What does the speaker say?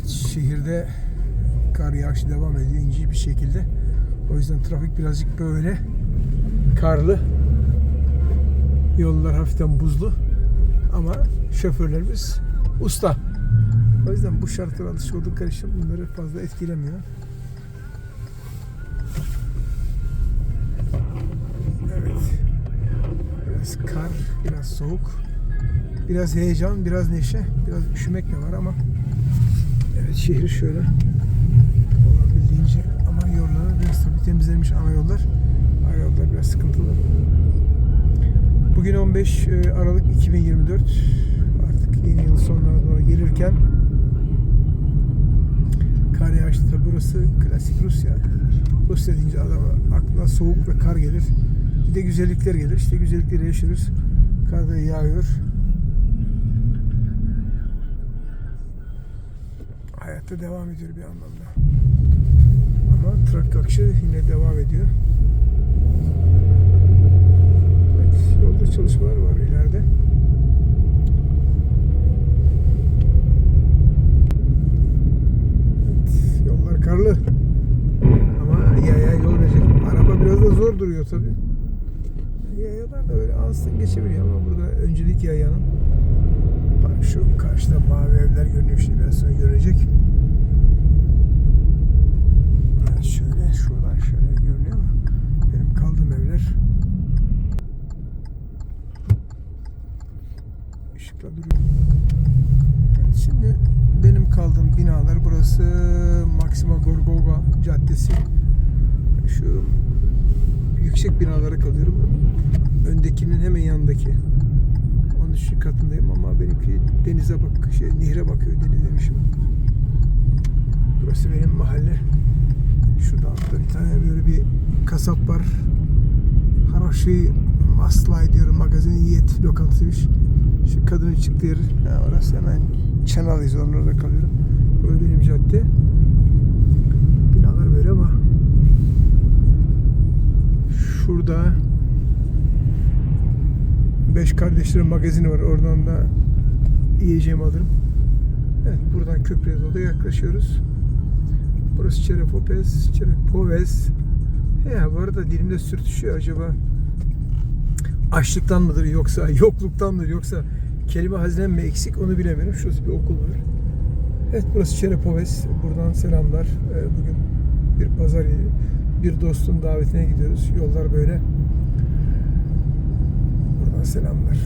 Evet şehirde kar yağışı devam ediyor ince bir şekilde. O yüzden trafik birazcık böyle karlı. Yollar hafiften buzlu. Ama şoförlerimiz usta. O yüzden bu şartlara alışık oldukları için bunları fazla etkilemiyor. Evet. Biraz kar, biraz soğuk. Biraz heyecan, biraz neşe, biraz üşümek de var ama evet şehir şöyle olabildiğince ama yolları biraz tabii temizlenmiş ana yollar. Ara yollar biraz sıkıntılı. Bugün 15 e, Aralık 2024 artık yeni yıl sonlarına doğru gelirken kar yağışlı tabi burası klasik Rusya. Rusya deyince adama aklına soğuk ve kar gelir. Bir de güzellikler gelir. İşte güzellikleri yaşıyoruz. Kar da yağıyor. Hayatta devam ediyor bir anlamda. Ama trafik akışı yine devam ediyor. Evet, yolda çalışmalar var ileride. Evet, yollar karlı. Ama yaya yol verecek. Araba biraz da zor duruyor tabi. Yayalar da öyle ansızın geçebiliyor ama burada öncelik yayanın. Şu karşıda mavi evler görünüyor şimdi biraz sonra görecek. Evet, şöyle şuradan şöyle görünüyor mu? Benim kaldığım evler. Duruyor. Evet, şimdi benim kaldığım binalar burası Maxima Gorgova Caddesi. Şu yüksek binalara kalıyorum. Öndekinin hemen yanındaki. Onun şu katındayım ama benimki denize bak, şey nehre bakıyor deniz demişim. Burası benim mahalle. Şurada altta bir tane böyle bir kasap var. Haroşi Maslay diyorum magazin yiyet lokantasıymış. Şu kadının çıktığı yer. Ha, orası hemen Çanalıyız orada kalıyorum. Böyle benim cadde. Binalar böyle ama şurada Beş Kardeşlerin magazini var. Oradan da yiyeceğimi alırım. Evet buradan köprüye doğru yaklaşıyoruz. Burası Çerepopez, Çerepovez. Ya bu arada dilimde sürtüşüyor acaba açlıktan mıdır yoksa yokluktan mıdır yoksa kelime hazinem mi eksik onu bilemiyorum. Şurası bir okul var. Evet burası Çerepovez. Buradan selamlar. Ee, Bugün bir pazar yeri. Bir dostun davetine gidiyoruz. Yollar böyle. Buradan selamlar.